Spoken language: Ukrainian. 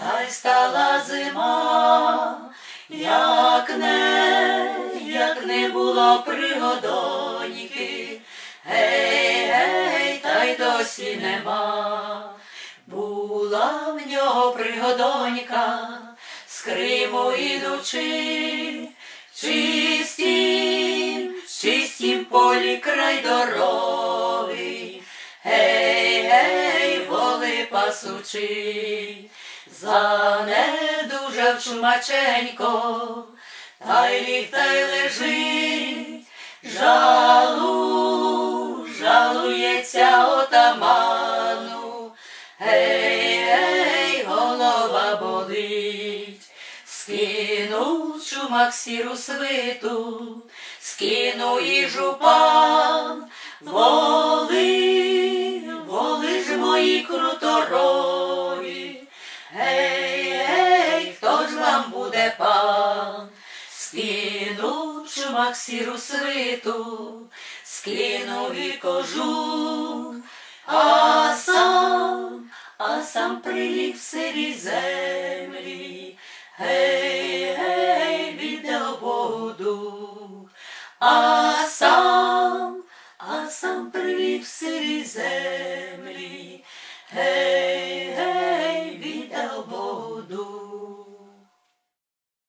та й стала зима, як не, як не було пригодоньки, гей, гей, та й досі нема. Була в нього пригодонька, з Криму ідучи, чистім, чистім полі край дороги, гей, гей, воли пасучи, занедужав чумаченько, та й ліг та й лежить, жалу, жалується отаману, гей, гей, голова болить, скинув чумак сіру свиту, скинув і жупан, Скинув сіру свиту, скинув і кожух, а сам, а сам приліг в сирій землі, гей, гей, віддав Богу а сам, а сам приліг в сирій землі.